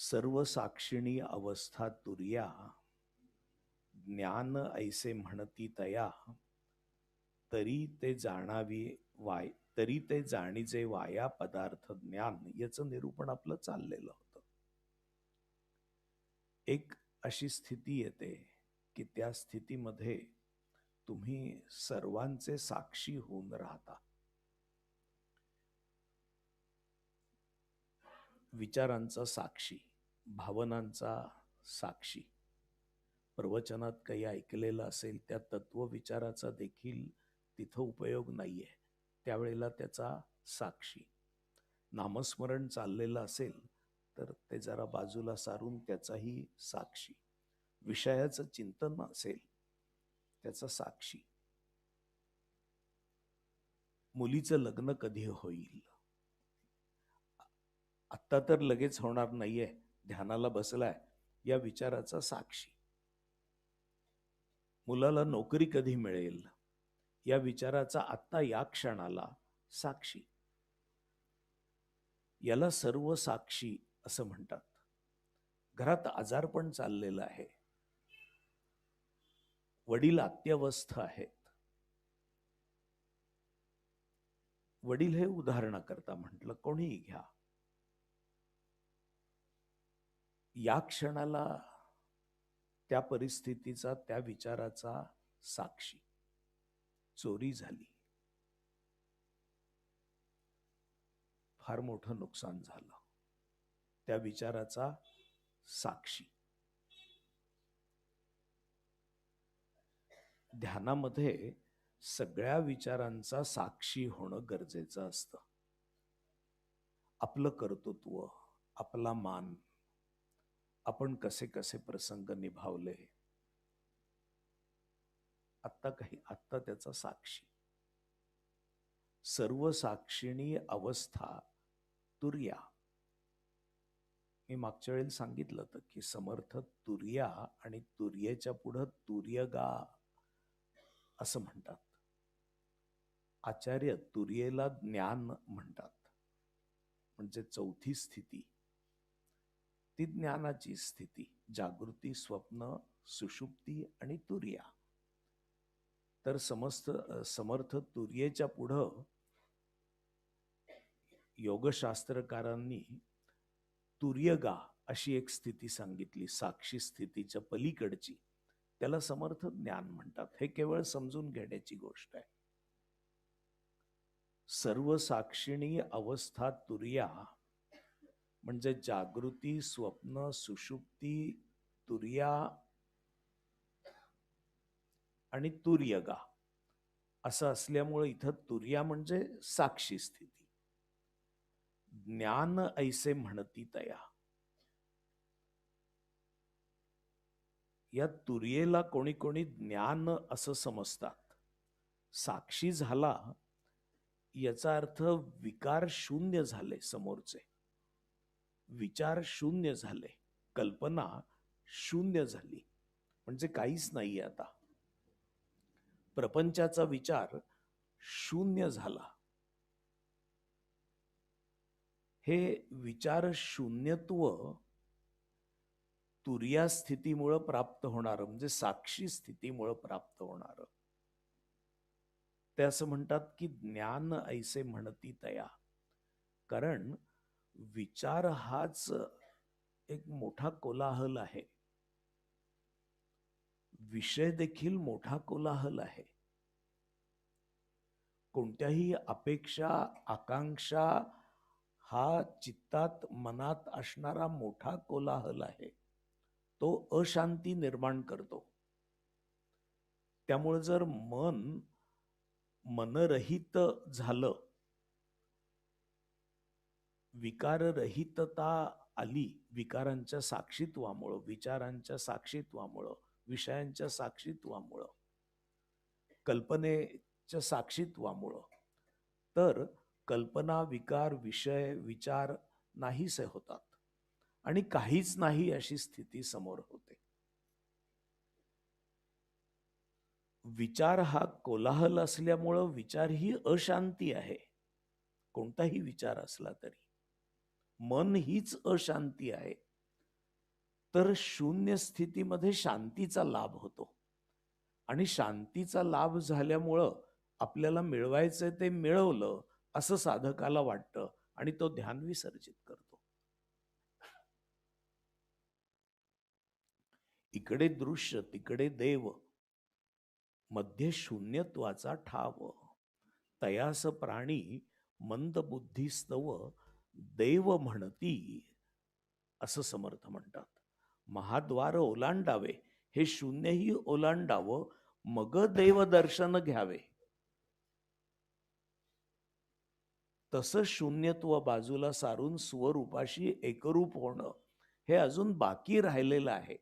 सर्व साक्षिणी अवस्था तुर्या ज्ञान ऐसे म्हणती तया तरी ते जाणावी वाय तरी ते जाणीचे वाया पदार्थ ज्ञान याचं निरूपण आपलं चाललेलं होतं. एक अशी स्थिती येते की त्या स्थितीमध्ये तुम्ही सर्वांचे साक्षी होऊन राहता. विचारांचा साक्षी. भावनांचा साक्षी. प्रवचनात काही ऐकलेलं असेल त्या तत्व विचाराचा देखील तिथं उपयोग नाही आहे त्यावेळेला त्याचा साक्षी. नामस्मरण चाललेलं असेल तर ते जरा बाजूला सारून त्याचाही साक्षी. विषयाचं चिंतन असेल त्याचा साक्षी. मुलीचं लग्न कधी होईल? आत्ता तर लगेच होणार नाहीये. ध्यानाला बसलाय या विचाराचा साक्षी. मुलाला नोकरी कधी मिळेल? या विचाराचा आत्ता या क्षणाला साक्षी. याला सर्व साक्षी असं म्हणतात. घरात आजारपण चाललेलं आहे. वडील अत्यवस्थ आहेत. वडील हे उदाहरणाकरता म्हटलं कोणीही घ्या. या क्षणाला त्या परिस्थितीचा त्या विचाराचा साक्षी. चोरी झाली. फार मोठं नुकसान झालं. त्या विचाराचा साक्षी. ध्यानामध्ये सगळ्या विचारांचा साक्षी होणं गरजेचं असतं. आपलं कर्तृत्व आपला मान आपण कसे कसे प्रसंग निभावले आत्ता काही आत्ता त्याचा साक्षी. सर्व साक्षिणी अवस्था तुर्या. मी मागच्या वेळेला सांगितलं होतं की समर्थ तुर्या आणि तुर्येच्या पुढं तुर्यगा असं म्हणतात. आचार्य तुर्येला ज्ञान म्हणतात. म्हणजे चौथी स्थिती. ती ज्ञानाची स्थिती जागृती स्वप्न सुषुप्ती आणि तुर्या. तर समस्त समर्थ तुर्येच्या पुढं योगशास्त्रकारांनी तुर्यगा अशी एक स्थिती सांगितली साक्षी स्थितीच्या पलीकडची. त्याला समर्थ ज्ञान म्हणतात. हे केवळ समजून घेण्याची गोष्ट आहे. सर्व साक्षिणी अवस्था तुर्या म्हणजे जागृती स्वप्न सुषुप्ती तुर्या आणि तुर्यगा. असं असल्यामुळे इथं तुर्या म्हणजे साक्षी स्थिती. ज्ञान ऐसे म्हणती तया. या तुर्येला कोणी कोणी ज्ञान असं समजतात. साक्षी झाला याचा अर्थ विकार शून्य झाले समोरचे. विचार शून्य झाले. कल्पना शून्य झाली. म्हणजे काहीच नाही आता. प्रपंचाचा विचार शून्य झाला. हे विचार शून्यत्व तुर्या स्थितीमुळं प्राप्त होणार म्हणजे साक्षी स्थितीमुळं प्राप्त होणार. ते असं म्हणतात की ज्ञान ऐसे म्हणती तया. कारण विचार हाच एक मोठा कोलाहल आहे. विषय देखील मोठा कोलाहल आहे. कोणत्याही अपेक्षा आकांक्षा हा चित्तात मनात असणारा मोठा कोलाहल आहे. तो अशांती निर्माण करतो. त्यामुळे जर मन मनरहित झालं विकाररहितता आली विकारांच्या साक्षीत्वामुळं विचारांच्या साक्षीत्वामुळं विषयांच्या साक्षीत्वामुळं कल्पनेच्या साक्षीत्वामुळं. तर कल्पना विकार विषय विचार नाहीसे होतात आणि काहीच नाही अशी स्थिती समोर होते. विचार हा कोलाहल असल्यामुळं विचार ही अशांती आहे. कोणताही विचार असला तरी. मन हीच अशांती आहे. तर शून्य स्थितीमध्ये शांतीचा लाभ होतो. आणि शांतीचा लाभ झाल्यामुळं आपल्याला मिळवायचं ते मिळवलं असं साधकाला वाटतं आणि तो ध्यान विसर्जित करतो. इकडे दृश्य तिकडे देव. मध्ये शून्यत्वाचा ठाव. तयास प्राणी मंद बुद्धिस्तव. देव म्हणती असं समर्थ म्हणतात. महाद्वार ओलांडावे हे शून्यही ओलांडावं मग देव दर्शन घ्यावे. तसं शून्यत्व बाजूला सारून स्वरूपाशी एकरूप होणं हे अजून बाकी राहिलेलं आहे.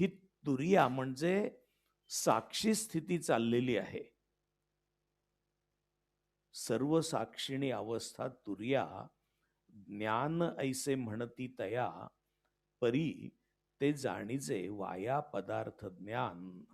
ही तुरिया म्हणजे साक्षी स्थिती चाललेली आहे. सर्व साक्षिणी अवस्था तुर्या ज्ञान ऐसे म्हणती तया परी ते जाणीचे वाया पदार्थ ज्ञान.